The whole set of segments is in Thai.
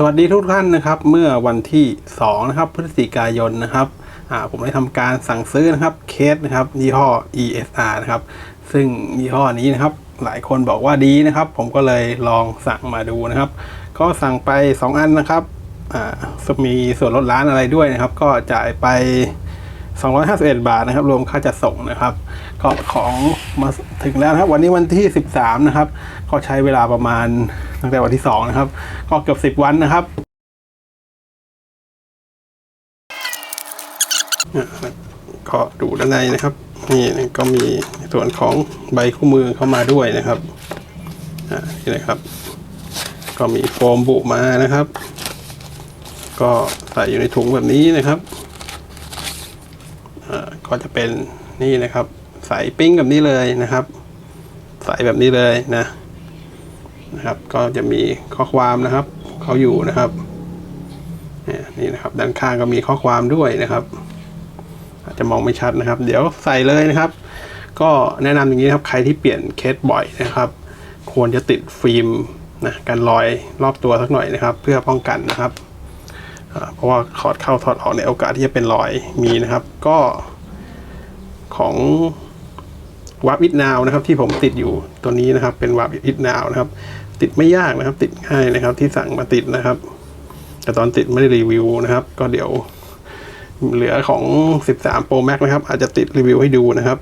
สวัสดีทุกท่านนะครับ เมื่อวันที่2นะครับพฤศจิกายนนะครับผมได้ทำการสั่งซื้อนะครับเคสนะครับยี่ห้อ ESR นะครับซึ่งยี่ห้อนี้นะครับหลายคนบอกว่าดีนะครับ ผมก็เลยลองสั่งมาดูนะครับ ก็สั่งไป 2 อันนะครับมีส่วนลดร้านอะไรด้วยนะครับ ก็จ่ายไป 251 บาทนะครับ รวมค่าจัดส่งนะครับ ก็ของมาถึงแล้วนะครับ วันนี้วันที่ 13 นะครับ ก็ใช้เวลาประมาณตั้งแต่วันที่ 2 นะครับ ก็เกือบ 10 วันนะครับก็ดูด้านในนะครับ นี่ก็มีส่วนของใบคู่มือเข้ามาด้วยนะครับนี่นะครับ ก็มีโฟมบุมานะครับ ก็ใส่อยู่ในถุงแบบนี้นะครับ ก็จะเป็นนี่นะครับ ใสปิ้งแบบนี้เลยนะครับ ใสแบบนี้เลยนะนะครับ ก็จะมีข้อความนะครับเขาอยู่นะครับนี่นะครับ ด้านข้างก็มีข้อความด้วยนะครับ อาจจะมองไม่ชัดนะครับ เดี๋ยวใส่เลยนะครับ ก็แนะนำอย่างนี้ครับใครที่เปลี่ยนเคสบ่อยนะครับ ควรจะติดฟิล์มนะกันรอยรอบตัวสักหน่อยนะครับ เพื่อป้องกันนะครับเพราะว่าถอดเข้าถอดออกในโอกาสที่จะเป็นรอยมีนะครับ ก็ ของวาร์ปอิดนาวนะครับ ที่ผมติดอยู่ตัวนี้นะครับ เป็นวาร์ปอิดนาวนะครับ ติดไม่ยากนะครับ ติดง่ายนะครับ ที่สั่งมาติดนะครับ แต่ตอนติดไม่ได้รีวิวนะครับ ก็เดี๋ยวเหลือของ 13 Pro Max นะครับ อาจจะติดรีวิวให้ดูนะครับ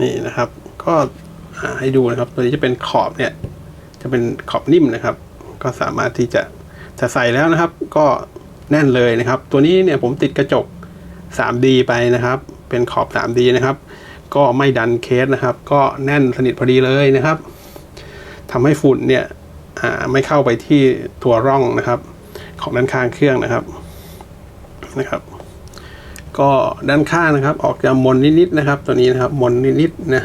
นี่นะครับ ก็ให้ดูนะครับ ตัวนี้จะเป็นขอบเนี่ย จะเป็นขอบนิ่มนะครับ ก็สามารถที่จะ จะใส่แล้วนะครับก็แน่นเลยนะครับ ตัวนี้เนี่ยผมติดกระจก 3D ไปนะครับ เป็นขอบ 3D นะครับ ก็ไม่ดันเคสนะครับ ก็แน่นสนิทพอดีเลยนะครับทำให้ฝุ่นเนี่ยอ่าไม่เข้าไปที่ตัวร่องนะครับ ของด้านข้างเครื่องนะครับนะครับ ก็ด้านข้างนะครับ ออกจะมนนิดๆนะครับ ตัวนี้นะครับมนนิดๆนะ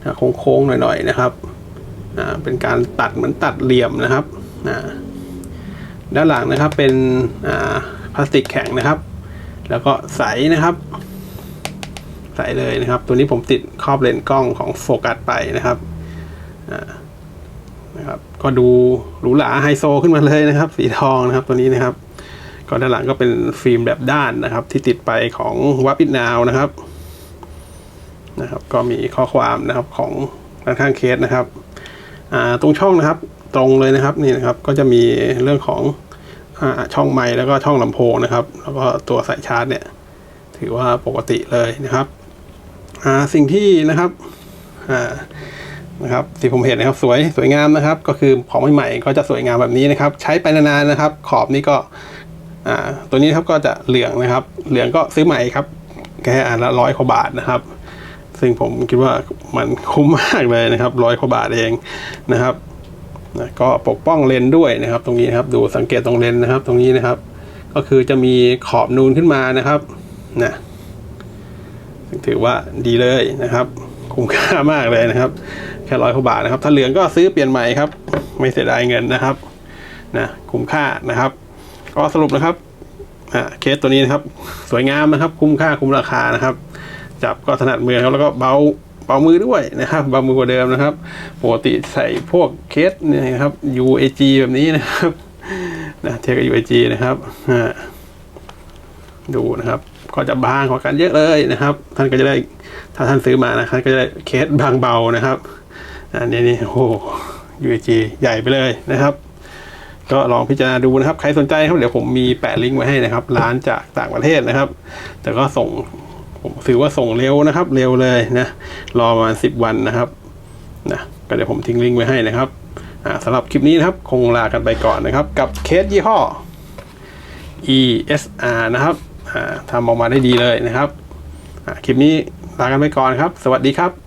นะโค้งๆหน่อยๆนะครับอ่าเป็นการตัดเหมือนตัดเหลี่ยมนะครับอ่า ด้านหลังนะครับเป็นาพลาสติกแข็งนะครับ แล้วก็ใสนะครับ ใสเลยนะครับ ตัวนี้ผมติดครอบเลนส์กล้องของโฟกัสไปนะครับนะครับ ก็ดูหรูหราไฮโซขึ้นมาเลยนะครับ สีทองนะครับตัวนี้นะครับก็ด้านหลังก็เป็นฟิล์มแบบด้านนะครับ ที่ติดไปของวับอิ n นาวนะครับนะครับ ก็มีข้อความนะครับของด้านข้างเคสนะครับตรงช่องนะครับ ตรงเลยนะครับนี่นะครับ ก็จะมีเรื่องของ ช่องไมค์แล้วก็ช่องลำโพงนะครับ แล้วก็ตัวสายชาร์จเนี่ย ถือว่าปกติเลยนะครับสิ่งที่นะครับนะครับที่ผมเห็นนะครับสวยสวยงามนะครับ ก็คือของใหม่ๆก็จะสวยงามแบบนี้นะครับ ใช้ไปนานๆนะครับ ขอบนี้ก็ตัวนี้ครับก็จะเหลืองนะครับ เหลืองก็ซื้อใหม่ครับแค่อันละร้อยกว่าบาทนะครับ ซึ่งผมคิดว่ามันคุ้มมากเลยนะครับร้อยกว่าบาทเองนะครับ นะก็ปกป้องเลนด้วยนะครับ ตรงนี้นะครับดูสังเกตตรงเลนนะครับ ตรงนี้นะครับ ก็คือจะมีขอบนูนขึ้นมานะครับนะถือว่าดีเลยนะครับคุ้มค่ามากเลยนะครับ แค่ร้อยกว่าบาทนะครับ ถ้าเหลืองก็ซื้อเปลี่ยนใหม่ครับ ไม่เสียดายเงินนะครับนะคุ้มค่านะครับ ก็สรุปนะครับเคสตัวนี้นะครับ สวยงามนะครับ คุ้มค่าคุ้มราคานะครับ จับก็ถนัดมือครับแล้วก็เบา เบามือด้วยนะครับเบามือกว่าเดิมนะครับปกติใส่พวกเคสเนี่ยนะครับ UAG แบบนี้นะครับนะเทียบกับ UAG นะครับอ่าดูนะครับ ก็จะบางกว่ากันเยอะเลยนะครับ ท่านก็จะได้ถ้าท่านซื้อมานะท่านก็จะได้เคสบางเบานะครับอันนี้นี่โอ้ UAG ใหญ่ไปเลยนะครับก็ลองพิจารณาดูนะครับ ใครสนใจครับ เดี๋ยวผมมีแปะลิงก์ไว้ให้นะครับ ร้านจากต่างประเทศนะครับ แต่ก็ส่ง ผมถือว่าส่งเร็วนะครับ เร็วเลยนะรอประมาณสิบวันนะครับนะก็เดี๋ยวผมทิ้งลิงก์ไว้ให้นะครับอ่าสำหรับคลิปนี้นะครับ คงลากันไปก่อนนะครับ กับเคสยี่ห้อ ESR นะครับอ่าทำออกมาได้ดีเลยนะครับอ่าคลิปนี้ลากันไปก่อนครับ สวัสดีครับ